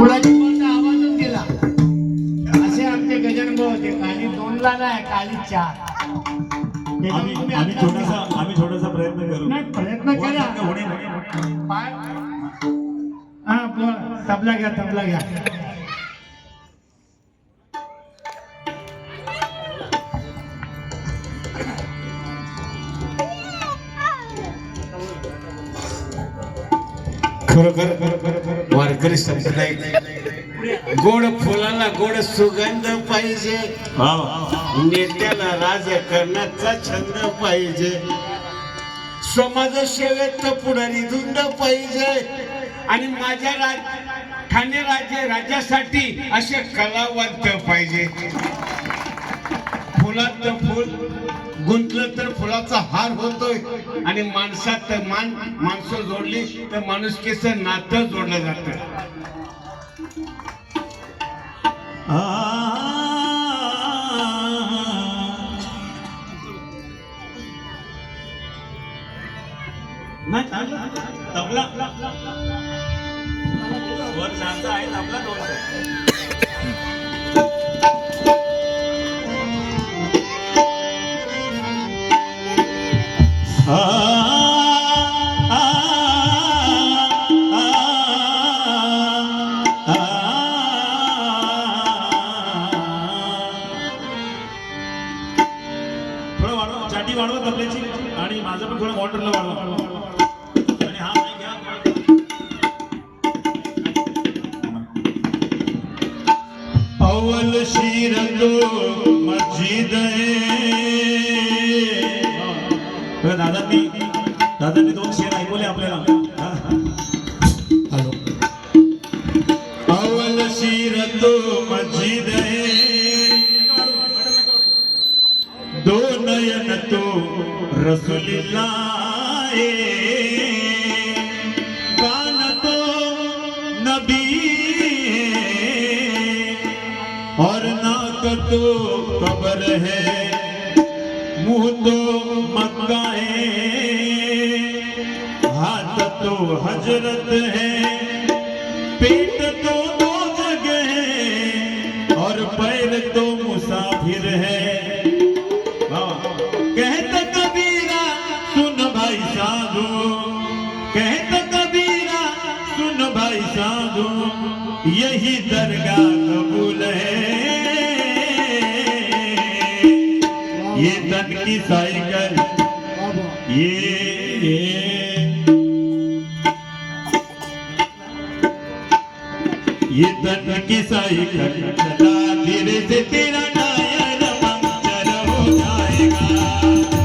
फुलाची आवाजच गेला. असे आमचे गजन भाऊ होते. काली दोनला नाही काली चार. आम्ही आम्ही छोटासा आम्ही छोटासा प्रयत्न करू. नाही प्रयत्न होणे पाय हा बोल. तबला घ्या तबला घ्या. खरोखर वारकरी संप्रदाय गोड फुलाला गोड सुगंध पाहिजे. नेत्याला राजकारणाचा छंद पाहिजे. समाजसेवेत पुढारी धुंद पाहिजे. आणि माझ्या राज ठाणे राज्य राज्यासाठी असे कलावंत पाहिजे. फुलात फुल गुंतलं तर फुलाचा हार होतोय आणि माणसात मान माणसं जोडली तर माणुसकीच नातं जोडलं जातं. तबला. वर शांत आहे तबला दोन. हज़रत है। पेट तो दो जगह है और पैर तो मुसाफिर है। कहत कबीरा, सुन भाई साधु। कहत कबीरा, सुन भाई साधु। यही दरगाह कबूल है। ये तन की साइकिल ये तन की साइकिल चला धीरे से तेरा टायर पंक्चर हो जाएगा।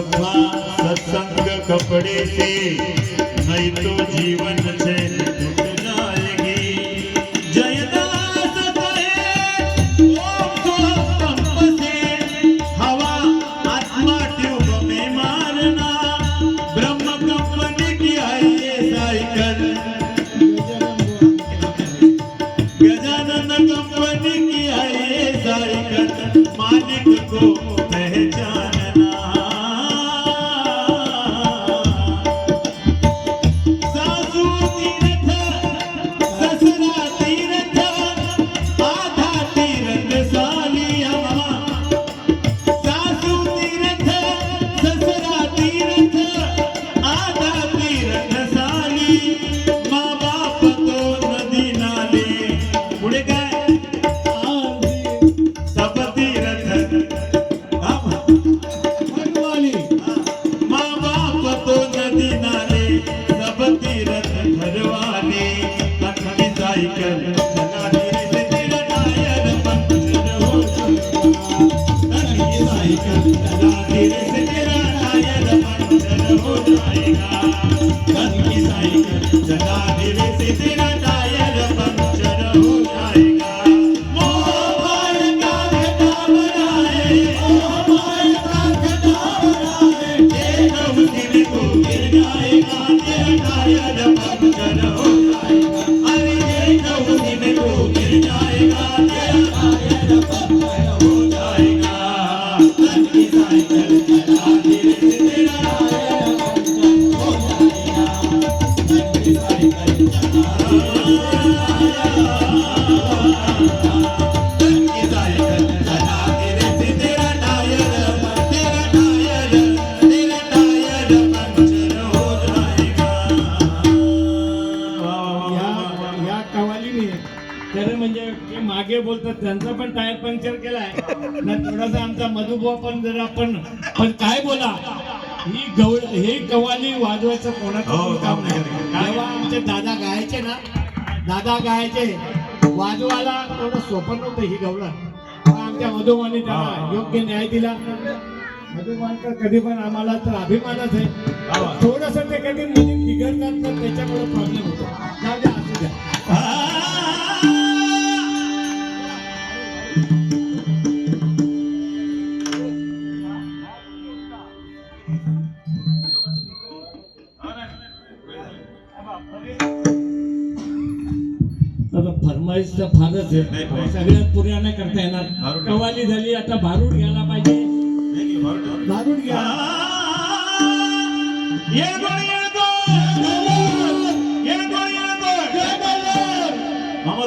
બ્રહ્મા સત્સંગ કપડે સે जगा दिले से तेरा त्यांचा पण टायर पंक्चर केलाय. ना थोडासा आमचा मधुबुवा पण जरा पण पण काय बोला? ही गवळ हे कवाली वाजवायचं कोणाचं हो, काम नाही? जेव्हा आमचे दादा गायचे ना दादा गायचे वाजवायला एवढं सोपं नव्हतं ही गवळण पण आमच्या मधुबाने त्याला योग्य न्याय दिला. मधुबानचा कधी पण आम्हाला तर अभिमानच आहे. थोडस ते कधी मध्ये बिघडतात तर त्याच्यामुळे प्रॉब्लेम नाही. सगळ्यात पुऱ्या नाही करता येणार. कवाली झाली आता भारूड घ्यायला पाहिजे. भारूड घ्या.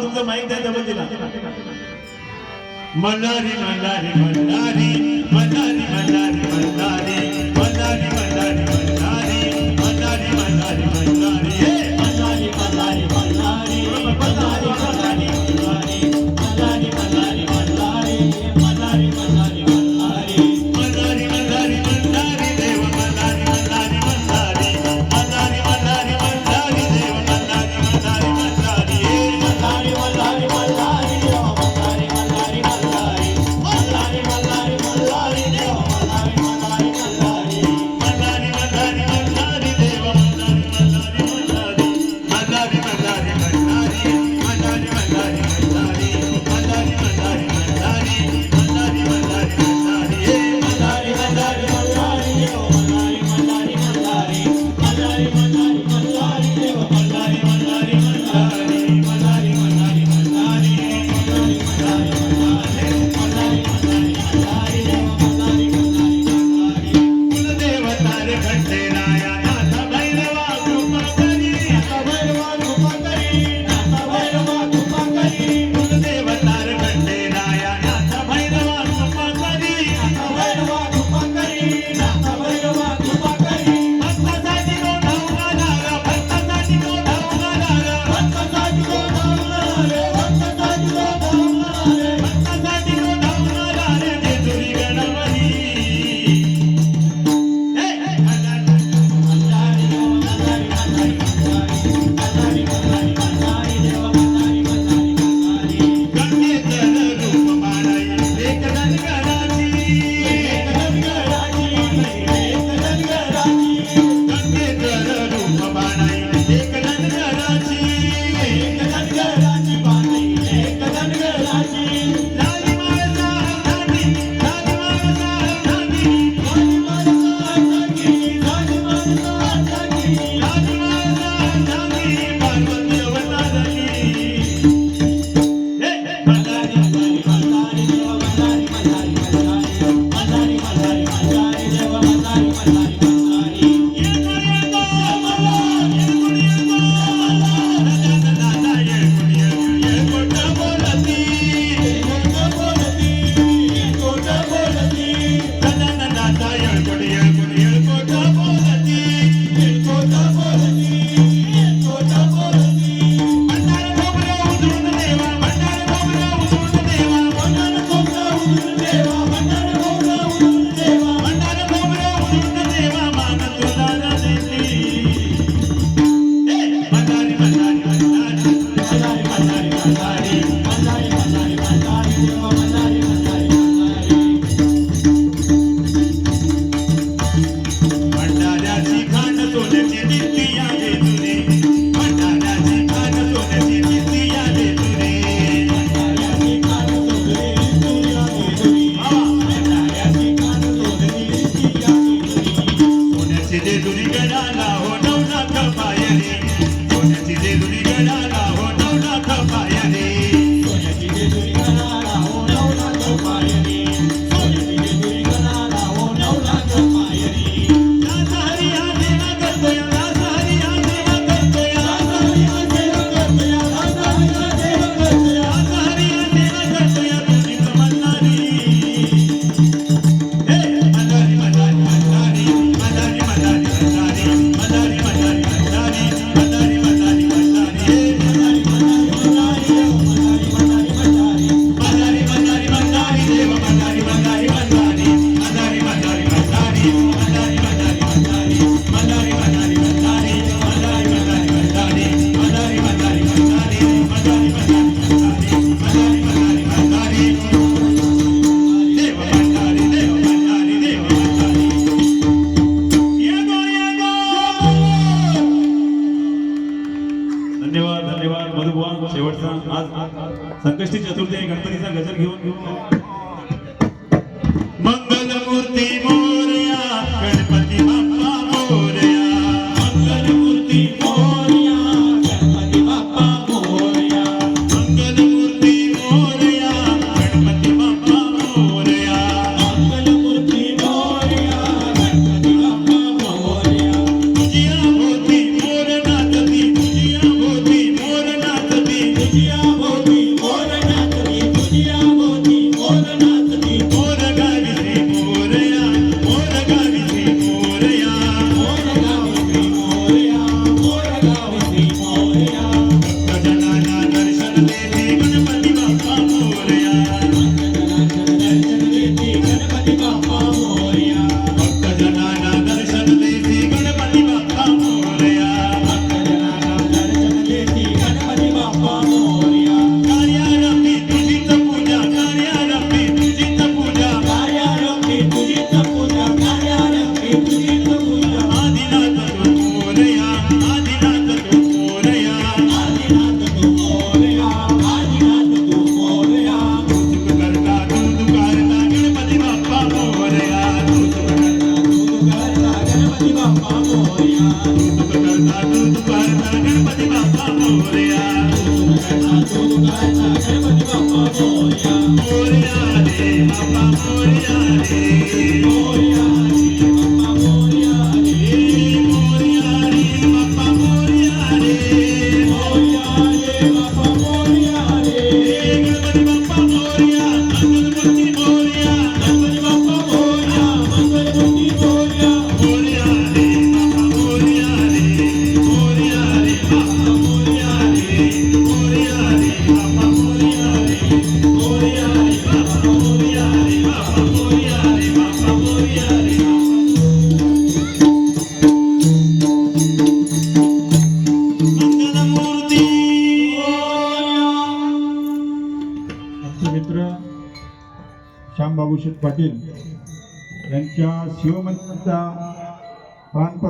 तुमचं माहीत आहे डबल दिला. मल्हारी मल्हारी मल्हारी मल्हारी मल्हारी मल्हारी मल्हारी.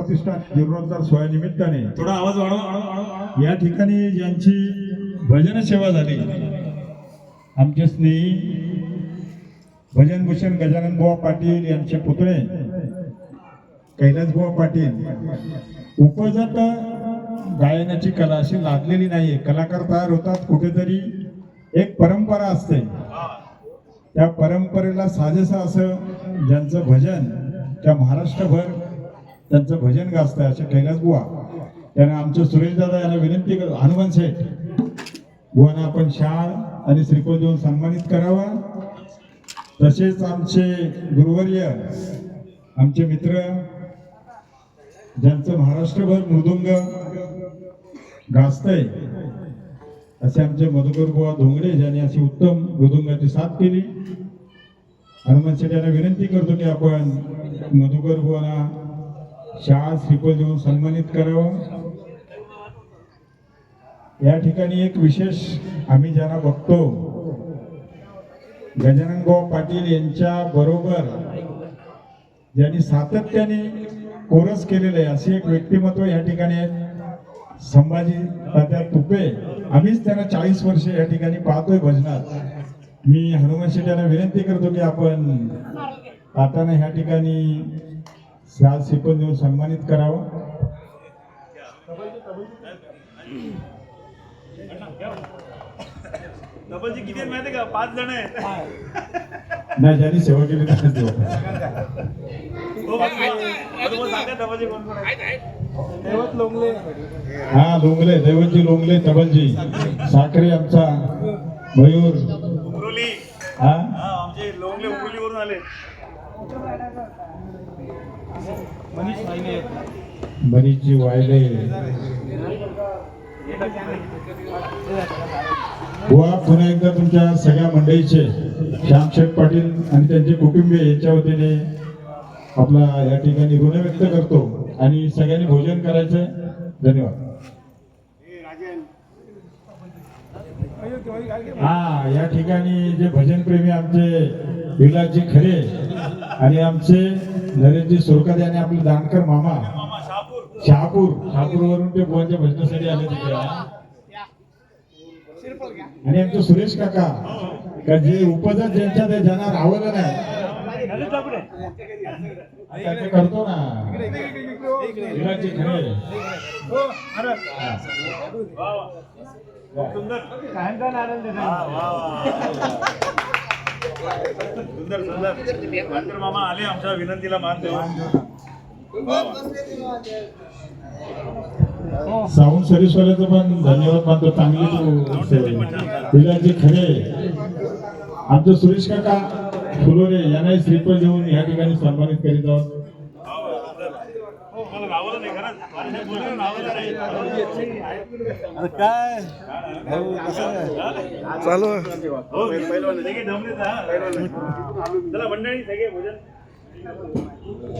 प्राण प्रतिष्ठा जीर्णोद्धार सोहळ्यानिमित्ताने थोडा आवाज वाढवा. या ठिकाणी ज्यांची भजन सेवा झाली आमचे स्नेही भजनभूषण गजानन बुवा पाटील यांचे पुतळे कैलास बुवा पाटील उपजत गायनाची कला अशी लादलेली नाहीये. कलाकार तयार होतात कुठेतरी एक परंपरा असते. त्या परंपरेला साजेसं असं ज्यांचं भजन त्या महाराष्ट्रभर त्यांचं भजन गाजतंय असे कैलास बुवा. त्यानं आमच्या सुरेश दादा यांना विनंती करतो हनुमान शेठ बुवांना आपण शाळ आणि श्रीफळ देऊन सन्मानित करावा. तसेच आमचे गुरुवर्य आमचे मित्र ज्यांचं महाराष्ट्रभर मृदुंग गाजतंय असे आमचे मधुकर बुवा धोंगडे ज्यांनी अशी उत्तम मृदुंगाची साथ केली. हनुमान शेठ यांना विनंती करतो की आपण मधुकर बुवांना शाळा श्रीफळ देऊन सन्मानित करावं. या ठिकाणी एक विशेष आम्ही ज्यांना बघतो गजाननभाऊ पाटील यांच्या बरोबर ज्यांनी सातत्याने कोरस केलेलं आहे असे एक व्यक्तिमत्व या ठिकाणी संभाजी तात्या तुपे आम्हीच त्यांना चाळीस वर्ष या ठिकाणी पाहतोय भजनात. मी हनुमान शेट्याला विनंती करतो की आपण तात्यानं ह्या ठिकाणी सात शिकून देऊन सन्मानित करावं. किती आहेत माहिती आहे का? पाच जण आहेत. नाही ज्यांनी सेवा केली त्यांनाच देऊ हो, कोण आहेत. हा लोंगले दैवतजी लोंगले तबलजी साखरे आमचा मयूर. उमरोली. हा? हा आमचे लोंगले उमरोलीवरून आले. मनीषजी वायले. गोवा पुन्हा एकदा तुमच्या सगळ्या मंडळीचे श्यामशेठ पाटील आणि त्यांचे कुटुंबीय यांच्या वतीने आपला या ठिकाणी ऋण व्यक्त करतो आणि सगळ्यांनी भोजन करायचंय. धन्यवाद. हा या ठिकाणी जे भजनप्रेमी आमचे विलासजी खरे आणि आमचे नरेशजी सुरकदे आणि आपले दानकर मामा मामा शहापूर. शहापूर शहापूर वरून ते बुवांच्या भजनासाठी आले तिथे आणि आमचे सुरेश काका का जे उपजत ज्यांच्या ते ज्यांना रावलं नाही. करतो ना. विराजी खरे. सुंदर. सुंदर वानकर मामा आले आमच्या विनंतीला मान देऊन. साऊंड सर्व्हिसवाल्याचं पण धन्यवाद मानतो. चांगली विलाजी खरे. आमचं सुरेश काका फुलोरे यांनाही श्रीफळ देऊन या ठिकाणी सन्मानित करीत आहोत. हो, हो पहिलवान, सगळे जमलेत, हा. चला मंडळी सगळे भोजन.